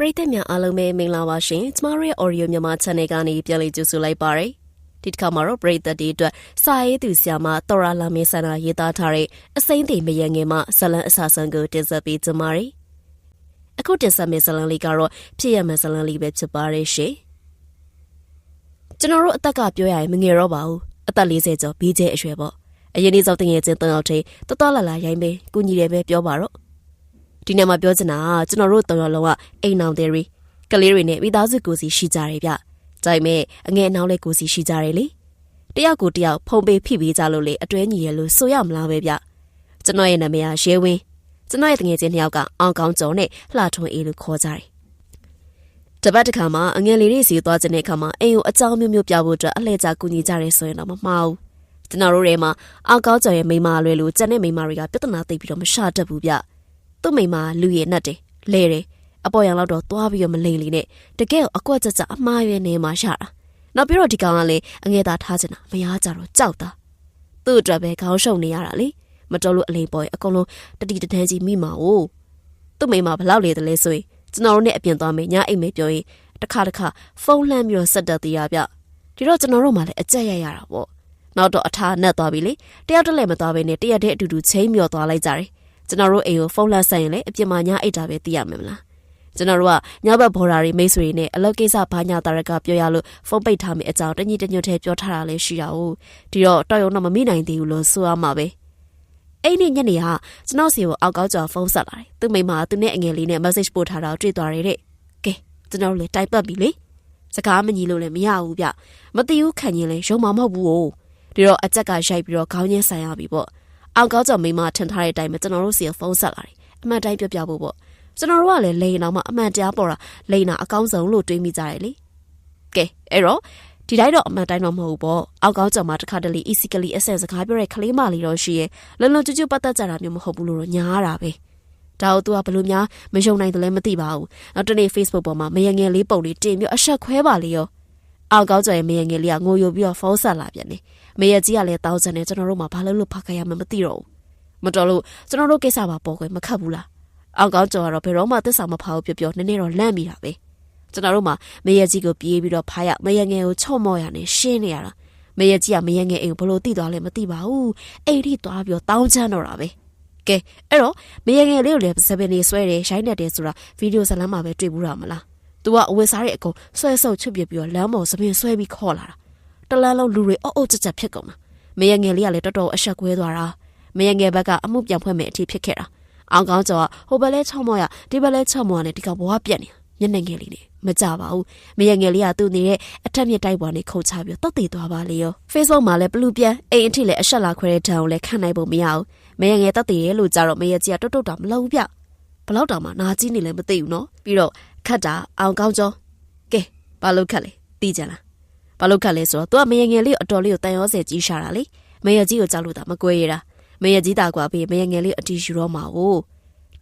ပရိသတ်များအားလုံးပဲမင်္ဂလာပါရှင်ကျမတို့ရဲ့ Audio မြန်မာ Channel ကနေပြန်လည်ကြိုဆိုလိုက်ပါရစေဒီတစ်ခါမှာတော့ပရိသတ်တွေအတွက်စာရေးသူဆရာမတော်ရာလာမင်းဆန္ဒရေးသားထားတဲ့အစိမ့်တွေမယငယ်မှဇလန်အဆဆန်ကိုတင်ဆက်ပေးကြပါရစေအခုတင်ဆက်မယ့်ဇလန်လေးကတော့ဖြစ်ရမယ့်ဇလန်လေးပဲဖြစ်ပါရဲ့ရှင်ကျွန်တော်တို့အသက်ကပြောရရင်မငယ်တော့ပါဘူးအသက်40ကျော်ပြီးကျဲအရွယ်ပေါ့အရင်နေ့စောက်တင်ငယ်ချင်းတောက်ထိတော်တော်လာလာရိုင်းပဲကုညီတယ်ပဲပြောပါတော့ ဒီနေ့မှာပြောချင်တာကကျွန်တော်တို့တော်တော်လုံးကအိမ်အောင်တွေကလေးတွေနဲ့မိသားစုကိုစီရှိကြတယ်ဗျ။ကြိုက်မဲ့အငဲအနှောင်းလေးကိုစီရှိကြတယ်လေ။တယောက်ကိုတယောက်ဖုံပေးဖိပေးကြလို့လေအတွဲညီရလို့ဆိုရမလားပဲဗျ။ကျွန်တော်ရဲ့နာမည်ကရဲဝင်း။ကျွန်တော်ရဲ့တငယ်ချင်းနှစ်ယောက်ကအောင်ကောင်းကျော်နဲ့လှထွန်းအေးလို့ခေါ်ကြတယ်။တပတ်တစ်ခါမှအငယ်လေးတွေစီသွားခြင်းတဲ့အခါမှာအိမ်ကိုအကြောင်းမျိုးမျိုးပြဖို့အတွက်အလှည့်ကျကူညီကြရဲဆိုရင်တော့မမှားဘူး။ကျွန်တော်တို့ထဲမှာအောင်ကောင်းကျော်ရဲ့မိန်းမလွယ်လို့ကျန်တဲ့မိန်းမတွေကပြဿနာသိပြီးတော့မရှာတတ်ဘူးဗျ။ သူ့မိန်းမလူရည်နဲ့တယ်လဲတယ်အပေါ်ရံလောက်တော့သွားပြီးတော့မလိမ့်လီနဲ့တကယ်အကွက်ကြကြအမှားရွေးနေမှရတာနောက်ပြီးတော့ဒီကောင်ကလည်းအငဲသားထားချင်တာမရကြတော့ကြောက်တာသူ့အတွက်ပဲခေါင်းရှုံနေရတာလေမတော်လို့အလိမ်ပေါ်ရင်အကုန်လုံးတတိတထန်းကြီးမိမှာ哦သူ့မိမဘလောက်လေတလဲဆိုရင်ကျွန်တော်တို့နဲ့အပြင်သွားမယ်ညအိမ်မေးပြောရင်တစ်ခါတစ်ခါဖုန်းလှမ်းပြီးတော့ဆက်တက်သေးရဗျဒီတော့ကျွန်တော်တို့မှလည်းအကြက်ရရတာပေါ့နောက်တော့အထားနဲ့သွားပြီလေတယောက်တည်းလည်းမသွားဘဲနဲ့တရက်တည်းအတူတူချိန်မြော်သွားလိုက်ကြတယ် ကျွန်တော်တို့အိမ်ကိုဖုန်းလှမ်းဆက်ရင်လည်းအပြင်မှာညအိတ်တာပဲသိရမယ်မလားကျွန်တော်တို့ကညဘက်ဘော်ဒါတွေမိတ်ဆွေတွေနဲ့အလုပ်ကိစ္စဘာညာတာရကပြောရလို့ဖုန်းပိတ်ထားမိအကြောင်းတညီတညွတ်ထဲပြောထားတာလည်းရှိတာ哦ဒီတော့တော်ရုံတော့မမိနိုင်သေးဘူးလို့ဆိုရမှာပဲအဲ့ဒီညနေကကျွန်တော်စီကိုအောက်ကောက်ကျော်ဖုန်းဆက်လာတယ်သူမိမသူနဲ့အငယ်လေးနဲ့ message ပို့ထားတာတွေ့သွားတယ်တဲ့ကဲကျွန်တော်လည်းတိုက်ပတ်ပြီလေစကားမညီလို့လည်းမရဘူးဗျမသိဘူးခံရင်လည်းရုံမမဟုတ်ဘူး哦ဒီတော့အကြက်ကရိုက်ပြီးတော့ခေါင်းချင်းဆိုင်ရပြီပေါ့ အောက်ကောက်ကျော်မိမထင်ထားတဲ့အတိုင်းပဲကျွန်တော်တို့စီကိုဖုန်းဆက်လာတယ်အမှန်တိုင်းပြောပြဖို့ပေါ့ကျွန်တော်တို့ကလည်းလိန်အောင်မှအမှန်တရားပေါ်တာလိန်တာအကောင်းဆုံးလို့တွေးမိကြတယ်လေကဲအဲ့တော့ဒီတိုင်းတော့အမှန်တိုင်းတော့မဟုတ်ဘူးပေါ့အောက်ကောင်းကြော်မှာတစ်ခါတလေ easily အဆက်စကားပြောတဲ့ကလေးမလေးတော့ရှိရဲ့လုံလုံကျွတ်ကျွတ်ပတ်သက်ကြတာမျိုးမဟုတ်ဘူးလို့ညားတာပဲဒါတော့ तू ကဘလို့များမယုံနိုင်တယ်လည်းမသိပါဘူးနောက်တနေ့ Facebook ပေါ်မှာမယငယ်လေးပုံလေးတင်ပြီးအဆက်ခွဲပါလေရောအောက်ကောင်းကြော်ရဲ့မယငယ်လေးကငိုယိုပြီးတော့ဖုန်းဆက်လာပြန်နေ မယကြီးကလည်းတောင်းစံနေကျွန်တော်တို့မှဘာလို့လို့ဖတ်ခိုင်းရမှမသိတော့ဘူးမတော်လို့ကျွန်တော်တို့ကိစ္စပါပေါ်ခွင့်မခတ်ဘူးလားအောက်ကောင်းကျော်ကတော့ဘယ်တော့မှသစ္စာမဖောက်ပြောပြောနည်းနည်းတော့လန့်မိတာပဲကျွန်တော်တို့မှမယကြီးကိုပြေးပြီးတော့ဖားရမယငယ်ကိုချော့မော့ရနဲ့ရှင်းနေရတာမယကြီးကမယငယ်အိမ်ကိုဘလို့တိသွားလဲမသိပါဘူးအိမ်ထိသွားပြီးတော့တောင်းချမ်းတော့တာပဲကဲအဲ့တော့မယငယ်လေးကိုလည်းစပင်နေဆွဲတယ်ရိုင်းနေတယ်ဆိုတာဗီဒီယိုဇာတ်လမ်းမှာပဲတွေ့ဘူးတာမလား तू ကအဝတ်စားရဲ့အကုန်ဆွဲဆုပ်ချွတ်ပြပြီးတော့လမ်းပေါ်စပင်ဆွဲပြီးခေါ်လာတာ တလန်းလုံးလူတွေအုပ်အုပ်ကြက်ကြက်ဖြစ်ကုန်တာမယငယ်လေးကလည်းတော်တော်အဆက်ကွဲသွားတာမယငယ်ဘက်ကအမှုပြန်ဖွင့်မဲ့အထိဖြစ်ခဲ့တာအောင်ကောင်းကျော်ကဟိုဘက်လဲချော့မော့ရဒီဘက်လဲချော့မော့ရနဲ့ဒီကဘဝပြက်နေမျက်နှာငယ်လေးနဲ့မကြပါဘူးမရငယ်လေးကသူ့နေတဲ့အထက်မြက်တိုက်ပေါ်နေခုတ်ချပြီးတော့တည်သွားပါလေရော Facebook မှာလည်းဘလူးပြန်အိမ်အထိလည်းအဆက်လာခွဲတဲ့တံကိုလည်းခံနိုင်ဖို့မရဘူးမရငယ်တည်ရဲလို့ကြတော့မရကြီးကတုတ်တုတ်တာမလုပ်ဘူးဗျဘလောက်တောင်မှနာကြီးနေလည်းမသိဘူးနော်ပြီးတော့ခတ်တာအောင်ကောင်းကျော်ကဲဘာလို့ခတ်လဲသိကြလား ဘာလို့ခတ်လဲဆိုတော့ तू ကမရငယ်လေးကိုအတော်လေးကိုတန်ရောစဲကြီးရှာတာလေမရကြီးကိုကြောက်လို့တာမကွဲရတာမရကြီးတာကွာပြီးမရငယ်လေးအတီးယူတော့မှာ哦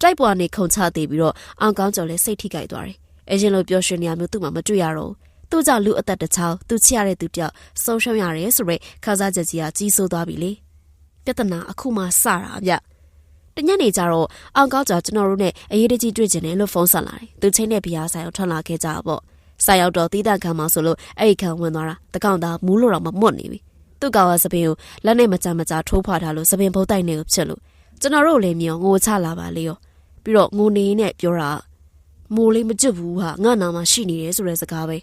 တိုက်ပွားနေခုန်ချသေးပြီးတော့အောင်ကောင်းကျော်လည်းစိတ်ထိကြိုက်သွားတယ်။အရင်လိုပျော်ရွှင်နေရမျိုးသူ့မှာမတွေ့ရတော့ဘူး။သူ့ကြောင့်လူအသက်တစ်ချောင်းသူချရတဲ့သူတယောက်ဆုံးရှုံးရတယ်ဆိုရဲခါစားချက်ကြီးကကြီးဆိုးသွားပြီလေ။ပြဿနာအခုမှစတာဗျ။တညနေကျတော့အောင်ကောင်းကျော်ကျွန်တော်တို့နဲ့အရေးတကြီးတွေ့ကျင်တယ်လို့ဖုန်းဆက်လာတယ်။သူချင်းတဲ့ဘီယာဆိုင်ကိုထွက်လာခဲ့ကြပေါ့။ ဆိုင်ရောက်တော့တီးတန့်ခံမှဆိုလို့အဲ့ဒီခံဝင်သွားတာတကောင်သားမူးလို့တော့မမွတ်နေပြီ။သူ့ကောင်ကစပင်ကိုလက်နဲ့မကြမကြထိုးဖွာထားလို့စပင်ဘုတ်တိုက်နေကိုဖြစ်လို့ကျွန်တော်တို့လည်းမြောငိုချလာပါလေရောပြီးတော့ငိုနေနဲ့ပြောတာမိုးလေးမကျွတ်ဘူးဟာငါနာမှာရှိနေတယ်ဆိုတဲ့စကားပဲ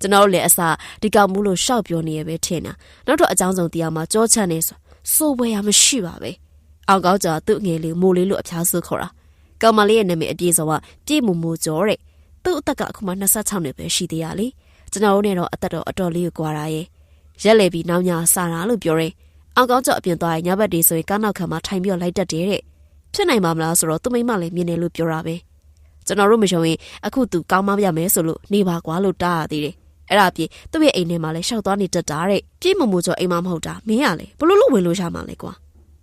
ကျွန်တော်လည်းအစာဒီကောင်မူးလို့ရှောက်ပြောနေရပဲထင်တာနောက်တော့အကြောင်းစုံတရားမှာကြောချမ်းနေဆိုစိုးပွဲရမရှိပါပဲအောင်ကောင်းကျော်သူ့ငယ်လေးမိုးလေးလို့အဖျားဆုခေါ်တာကောင်မလေးရဲ့နာမည်အပြည့်စုံကပြည့်မူမူကျော်တဲ့ သူ့အသက်ကအခုမှ26နှစ်ပဲရှိသေးရလေကျွန်တော်တို့နဲ့တော့အသက်တော့အတော်လေးကိုကွာတာရဲ့ရက်လေပြီးနောက်ညစာတာလို့ပြောတယ်အောင်ကောင်းကျော်အပြင်သွားရင်ညဘက်တွေဆိုရင်ကားနောက်ခံမှာထိုင်ပြီးလိုက်တက်တယ်တဲ့ဖြစ်နိုင်မှာမလားဆိုတော့သူမိမလည်းမြင်တယ်လို့ပြောတာပဲကျွန်တော်တို့မယုံရင်အခုသူကောင်းမရမယ်ဆိုလို့နေပါကွာလို့တားရသေးတယ်အဲ့ဒါပြေသူ့ရဲ့အိမ်ထဲမှာလည်းရှောက်သွားနေတတ်တာတဲ့ပြေးမမို့ကျော်အိမ်မမဟုတ်တာမင်းရလေဘလို့လို့ဝင်လို့ရမှာလဲကွာ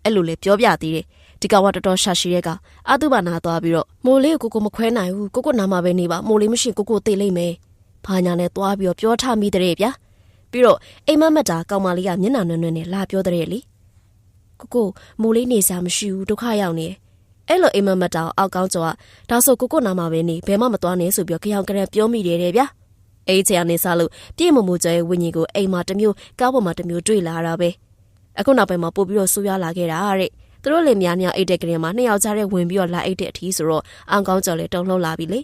အဲ့လိုလေပြောပြသေးတယ် ဒီကောင်ကတော်တော်ရှာရှိရဲကအတုပါနာသွားပြီးတော့မိုးလေးကိုကိုကိုမခွဲနိုင်ဘူးကိုကိုနာမှာပဲနေပါမိုးလေးမရှိကိုကိုသိလိမ့်မယ်ဘာညာနဲ့သွားပြီးတော့ပြောထားမိတဲ့ဗျာပြီးတော့အိမ်မမက်တာကောင်မလေးကမျက်နှာနွယ်နွယ်နဲ့လာပြောတဲ့လေကိုကိုမိုးလေးနေစားမရှိဘူးဒုက္ခရောက်နေတယ်အဲ့လိုအိမ်မက်မက်တောင်အောက်ကောင်းကျော်ကဒါဆိုကိုကိုနာမှာပဲနေဘယ်မှမသွားနဲ့ဆိုပြီးကြောင်ကြရပြောမိတယ်တဲ့ဗျာအဲ့ဒီချာနေစားလို့ပြည့်မမှုကျော်ရဲ့ဝิญဉ်ကိုအိမ်မှာတစ်မျိုးကားပေါ်မှာတစ်မျိုးတွေ့လာတာပဲအခုနောက်ပိုင်းမှာပို့ပြီးတော့ဆူရလာခဲ့တာတဲ့ သူတို့လေများများအိတ်တဲ့ကလေးမှာနှစ်ယောက်ကြားတဲ့ဝင်ပြီးတော့လာအိတ်တဲ့အထီးဆိုတော့အောင်ကောင်းကျော်လေတုံလှုပ်လာပြီလေ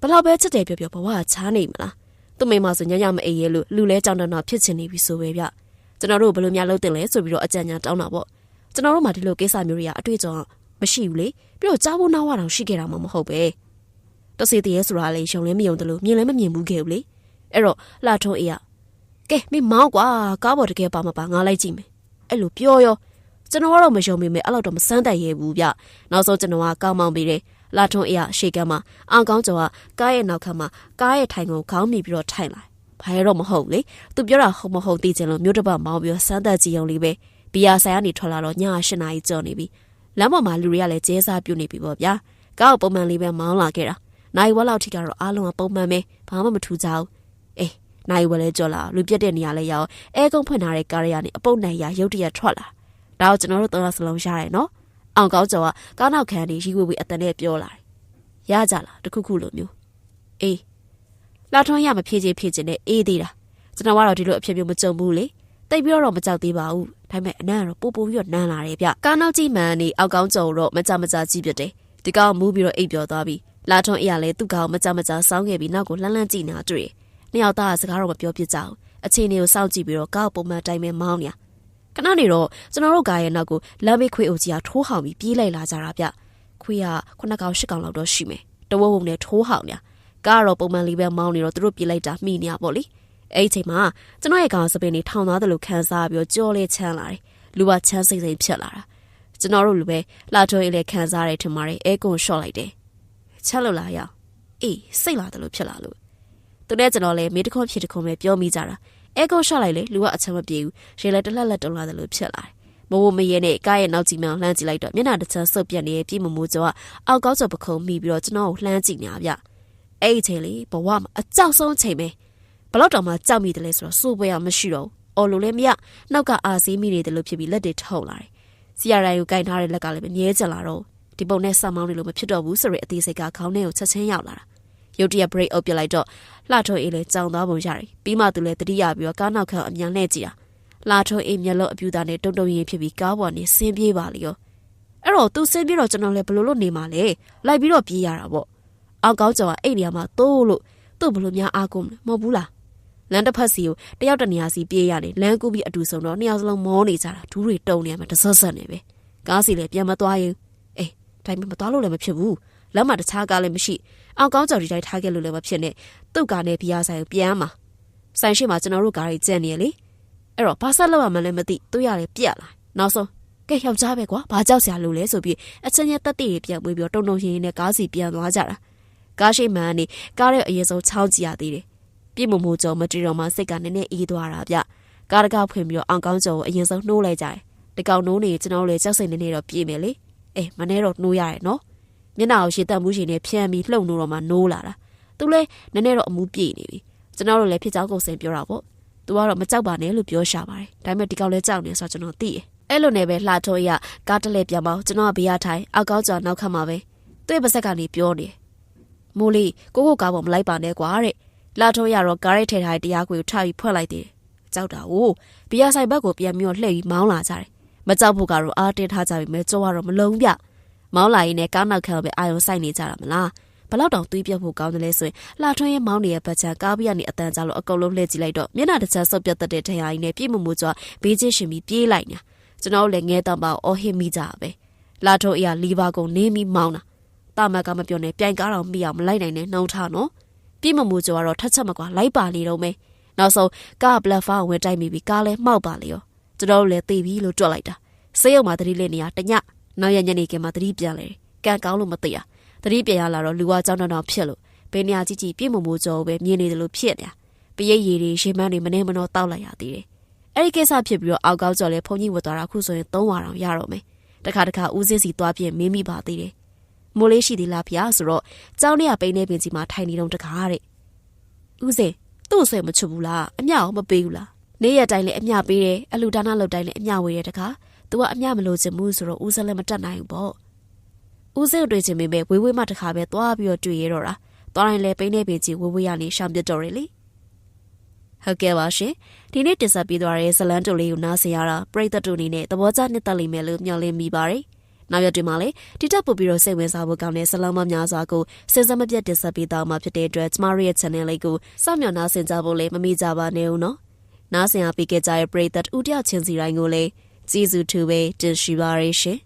ဘလောက်ပဲချစ်တယ်ပြောပြောဘဝချားနေမလားသူ့မိမဆိုညညမအေးရဲလို့လူလဲကြောင်တောင်ဖြစ်ချင်နေပြီဆိုပဲဗျကျွန်တော်တို့ဘယ်လိုများလုပ်တင်လဲဆိုပြီးတော့အကြံဉာဏ်တောင်းတာပေါ့ကျွန်တော်တို့မှဒီလိုကိစ္စမျိုးတွေကအတွေ့အကြုံမရှိဘူးလေပြီးတော့ကြားဖို့နားဝတောင်ရှိခဲ့တာမှမဟုတ်ပဲတစီတည်းဆိုတာလေရုံလည်းမယုံတယ်လို့မြင်လည်းမမြင်ဘူးခဲ့ဘူးလေအဲ့တော့လှထုံးအေးရကဲမင်းမောင်းကွာကားပေါ်တကယ်ပါမပါငါလိုက်ကြည့်မယ်အဲ့လိုပြောရော ကျွန်တော်ကတော့မယုံမိမယ်အဲ့လောက်တော့မစမ်းတတ်ရဲဘူးဗျနောက်ဆုံးကျွန်တော်ကကောင်းမောင်းပြီးတယ်လာထွန်းအေးရရှေကမ်းမှာအောင်ကောင်းကျော်ကကားရဲ့နောက်ခန်းမှာကားရဲ့ထိုင်ကုန်ခေါင်းမိပြီးတော့ထိုင်လာဘာရတော့မဟုတ်လေသူပြောတာဟုတ်မဟုတ်သိချင်လို့မြို့တစ်ပတ်မောင်းပြီးတော့စမ်းသပ်ကြည့်အောင်လေးပဲဘီယာဆိုင်ကနေထွက်လာတော့ည၈နာရီကျော်နေပြီလမ်းပေါ်မှာလူတွေကလည်းကျဲစားပြုတ်နေပြီပေါ့ဗျာကားကိုပုံမှန်လေးပဲမောင်းလာခဲ့တာနိုင်ဝက်လောက်ထိကတော့အားလုံးကပုံမှန်ပဲဘာမှမထူးကြဘူးအေးနိုင်ဝက်လဲကြော်လာလူပြက်တဲ့နေရာလဲရောက်အဲကုန်းဖွင့်ထားတဲ့ကားရကနေအပုတ်နိုင်ရရုတ်တရက်ထွက်လာ ဒါကိုကျွန်တော်တို့သုံးရစလုံးရတယ်နော်အောင်ကောင်းကျော်ကကားနောက်ခန်းနေရီဝေဝေအတန်နဲ့ပြောလာတယ်ရကြလားတခုခုလိုမျိုးအေးလာထွန်းရမဖြည့်ချေဖြည့်ချင်နဲ့အေးသေးတာကျွန်တော်ကတော့ဒီလိုအဖြစ်မျိုးမကြုံဘူးလေတိတ်ပြီးတော့မကြောက်သေးပါဘူးဒါပေမဲ့အနံ့ကတော့ပို့ပို့ပြီးတော့နန်းလာတယ်ဗျကားနောက်ကြီးမှန်နေအောက်ကောင်းကျော်တော့မကြမကြကြည့်ပြတယ်ဒီကောင်မူးပြီးတော့အိပ်ပျော်သွားပြီလာထွန်းအေးရလဲသူ့ကောင်မကြမကြစောင်းခဲ့ပြီးနောက်ကိုလှမ်းလှမ်းကြည့်နေတာတွေ့နှစ်ယောက်သားကစကားတော့မပြောပြကြဘူးအချိန်တွေကိုစောင့်ကြည့်ပြီးတော့ကားပုံမှန်တိုင်းပဲမောင်းနေ ခဏနေတော့ကျွန်တော်တို့ကားရဲ့နောက်ကိုလမ်းဘေးခွေးအုပ်ကြီးကထိုးဟောင်ပြီးပြေးလိုက်လာကြတာဗျခွေးကခုနှစ်ကောင်ရှစ်ကောင်လောက်တော့ရှိမယ်တဝုံဝုံနဲ့ထိုးဟောင်ညာကားကတော့ပုံမှန်လေးပဲမောင်းနေတော့သူတို့ပြေးလိုက်တာမိနေရပေါ့လေအဲ့ဒီချိန်မှာကျွန်တော်ရဲ့ကောင်စပင်းနေထောင်သားတယ်လို့ခံစားပြီးကြောလေးချမ်းလာတယ်လူကချမ်းစိတ်စိတ်ဖြစ်လာတာကျွန်တော်တို့လူပဲလှထွေးအေးလေးခံစားရတယ်ထင်ပါတယ်အဲကွန်ရှော့လိုက်တယ်ချက်လို့လားရအေးစိတ်လာတယ်လို့ဖြစ်လာလို့သူနဲ့ကျွန်တော်လည်းမေးတခွန်းဖြစ်တခွန်းပဲပြောမိကြတာ အဲကွန်ရှော့လိုက်လေလူကအချမ်းမပြေဘူးရေလည်းတလက်လက်တုံလာတယ်လို့ဖြစ်လာတယ်မဝမရဲနဲ့ကားရဲ့နောက်ကြည့်မှလှမ်းကြည့်လိုက်တော့မျက်နှာတစ်ချမ်းဆုပ်ပြက်နေတဲ့ပြည်မမိုးကျော်ကအောက်ကောက်ကျော်ပခုံးမိပြီးတော့ကျွန်တော်ကိုလှမ်းကြည့်နေတာဗျအဲ့ဒီချိန်လေးဘဝမှာအကြောက်ဆုံးချိန်ပဲဘလောက်တောင်မှကြောက်မိတယ်လဲဆိုတော့စိုးပွဲရမရှိတော့ဘူးအော်လိုလည်းမရနောက်ကအာစီးမိနေတယ်လို့ဖြစ်ပြီးလက်တွေထုတ်လာတယ်စီယာရိုင်ကိုကင်ထားတဲ့လက်ကလည်းမမြဲကျလာတော့ဒီပုံနဲ့ဆက်မောင်းနေလို့မဖြစ်တော့ဘူးဆိုရတဲ့အသေးစိတ်ကခေါင်းထဲကိုချက်ချင်းရောက်လာတာ ရုတ်တရက် break အုပ်ပြလိုက်တော့လှထိုးအေးလည်းကြောင်သွားပုံရတယ်ပြီးမှသူလည်းတတိယပြီးတော့ကားနောက်ခံအမြန်လှည့်ကြည့်တာလာထိုးအေးမျက်လုံးအပြူသားနဲ့တုံတုံရင်ဖြစ်ပြီးကားပေါ်နေဆင်းပြေးပါလေရောအဲ့တော့သူဆင်းပြေးတော့ကျွန်တော်လည်းဘလို့လို့နေမှာလဲလိုက်ပြီးတော့ပြေးရတာပေါ့အောက်ကောင်းကျော်ကအဲ့ဒီနေရာမှာတိုးလို့သူ့ဘလို့များအားကုန်မဟုတ်ဘူးလားလမ်းတစ်ဖက်စီကိုတယောက်တနေရာစီပြေးရတယ်လမ်းကူးပြီးအတူဆုံးတော့နှစ်ယောက်စလုံးမောနေကြတာဒူးတွေတုံနေရမှာတဆွတ်ဆွတ်နေပဲကားစီလည်းပြန်မသွားရင်အေးဒါပေမဲ့မသွားလို့လည်းမဖြစ်ဘူး လမ်းမှာတခြားကားလည်းမရှိအောင်ကောင်းကြော်ဒီတိုင်းထားခဲ့လို့လည်းမဖြစ်နဲ့သူ့ကားနဲ့ဘီယာဆိုင်ကိုပြန်မှာဆိုင်ရှိမှာကျွန်တော်တို့ကားတွေကျန်နေရလေအဲ့တော့ဘာဆက်လောက်ရမှလည်းမသိသူရလည်းပြက်လာနောက်ဆုံးကဲယောက်ျားပဲကွာဘာကြောက်စရာလို့လဲဆိုပြီးအချင်းချင်းတက်တည်တွေပြန်ပွေးပြီးတုံတုံရင်းရင်းနဲ့ကားစီပြန်သွားကြတာကားရှိမှန်နေကားရဲ့အရင်ဆုံးချောင်းကြည့်ရသေးတယ်ပြည့်မမိုးကျော်မတီတော်မှာစိတ်ကနည်းနည်းအေးသွားတာဗျကားတကားဖွင့်ပြီးတော့အောင်ကောင်းကျော်ကိုအရင်ဆုံးနှိုးလိုက်ကြတယ်တကောင်နှိုးနေကျွန်တော်လည်းကြောက်စိတ်နေနေတော့ပြေးမယ်လေအေးမနေ့တော့နှိုးရတယ်နော် မျက်နှာကိုရှည်တက်မှုရှင်နဲ့ဖြန်းပြီးလှုပ်နိုးတော့မှနိုးလာတာသူလည်းနည်းနည်းတော့အမှုပြေနေပြီကျွန်တော်တို့လည်းဖြစ်ကြောင်းကုန်စင်ပြောတာပေါ့သူကတော့မကြောက်ပါနဲ့လို့ပြောရှာပါတယ်ဒါပေမဲ့ဒီကောင်လည်းကြောက်နေဆိုတော့ကျွန်တော်သိတယ်အဲ့လိုနဲ့ပဲလှထိုးရကားတလဲပြန်ပေါကျွန်တော်ကဘေးရထိုင်အောက်ကောက်ကျော်နောက်ခတ်မှာပဲသူ့ရဲ့ပါဆက်ကနေပြောနေမိုးလေးကိုကိုကားပေါ်မလိုက်ပါနဲ့ကွာတဲ့လှထိုးရတော့ကားရဲထဲထားတဲ့တရားခွေကိုထားပြီးဖွက်လိုက်သေးတယ်ကြောက်တာ哦ဘီယာဆိုင်ဘက်ကိုပြန်ပြီးတော့လှည့်ပြီးမောင်းလာကြတယ်မကြောက်ဖို့ကတော့အားတင်းထားကြပြီမဲ့ကြောကတော့မလုံးပြ မောင်းလာရင်လည်းကားနောက်ခံပဲအာယုံဆိုင်နေကြတာမလားဘလောက်တောင်သွေးပြတ်ဖို့ကောင်းတယ်လဲဆိုရင်လှထွန်းရဲ့မောင်းနေတဲ့ဘက်ချံကားပြရနေအတန်ကြလို့အကုန်လုံးလှည့်ကြည့်လိုက်တော့မျက်နှာတစ်ချမ်းဆုပ်ပြတ်တဲ့ထရာကြီးနဲ့ပြည့်မမှုကြွဘေးချင်းရှင်ပြီးပြေးလိုက်နေတာကျွန်တော်လည်းငဲတောင်ပါအော်ဟစ်မိကြပဲလှထွန်းအရာလီဘာကုန်နင်းပြီးမောင်းတာတာမကမပြောနဲ့ပြိုင်ကားတော်မိအောင်မလိုက်နိုင်နဲ့နှုံထားနော်ပြည့်မမှုကြွကတော့ထက်ချက်မကွာလိုက်ပါလေတော့မယ်နောက်ဆုံးကားပလက်ဖောင်းဝင်တိုက်မိပြီးကားလဲမှောက်ပါလေရောကျွန်တော်လည်းသိပြီလို့ကြွလိုက်တာစေးရုံမှာတတိလေးနေရတည နောက်ရညနေကမှတတိပြန်လေကံကောင်းလို့မသိရတတိပြန်ရလာတော့လူဝါကြောင်းတောင်ဖြစ်လို့ဘယ်နေရာကြီးကြီးပြည့်မမိုးကြောပဲမြင်နေတယ်လို့ဖြစ်နေတာပရိတ်ရည်တွေရေမန်းတွေမနေမနောတောက်လိုက်ရသေးတယ်အဲ့ဒီကိစ္စဖြစ်ပြီးတော့အောက်ကောက်ကြော်လဲဘုံကြီးဝတ်သွားတာအခုဆိုရင်၃ဝါတောင်ရတော့မယ်တခါတခါဦးစင်းစီသွားပြင်းမင်းမိပါသေးတယ်မိုးလေးရှိသေးလားဗျာဆိုတော့ကျောင်းထဲကပိန်းနေပင်ကြီးမှာထိုင်နေတော့တခါတဲ့ဦးစင်းသူ့ဆွေမချဘူးလားအမျှအောင်မပေးဘူးလားနေ့ရက်တိုင်းလည်းအမျှပေးတယ်အလူဒါနလုပ်တိုင်းလည်းအမျှဝေးတယ်တခါ။ तू ကအမျှမလို့ချင်ဘူးဆိုတော့ဦးစလည်းမတက်နိုင်ဘူးပေါ့။ဦးစိတ်တွေ့ချင်ပေမဲ့ဝေးဝေးမှတစ်ခါပဲသွားပြီးတော့တွေ့ရတော့တာသွားရင်လည်းပိန်းနေပေကြီးဝေးဝေးရနေရှောင်ပြတ်တော့ရလေဟုတ်ကဲ့ပါရှင်ဒီနေ့တင်ဆက်ပေးသွားတဲ့ဇလန်တူလေးကိုနားဆင်ရတာပရိသတ်တို့အနေနဲ့သဘောကျနှစ်သက်လိမ့်မယ်လို့မျှော်လင့်မိပါတယ်နောက်ရက်တွေမှာလည်းတိတက်ပို့ပြီးတော့စိတ်ဝင်စားဖို့ကောင်းတဲ့ဇလန်မများစွာကိုစဉ်ဆက်မပြတ်တင်ဆက်ပေးသွားမှာဖြစ်တဲ့အတွက်ကျမတို့ရဲ့ channel လေးကိုစောင့်မျှော်နားဆင်ကြဖို့လည်းမမေ့ကြပါနဲ့ဦးနော်နားဆင်အားပေးကြတဲ့ပရိသတ်ဦးတယောက်ချင်းစီတိုင်းကိုလည်း ကျေးဇူးထူပဲတင်ရှိပါရရှင်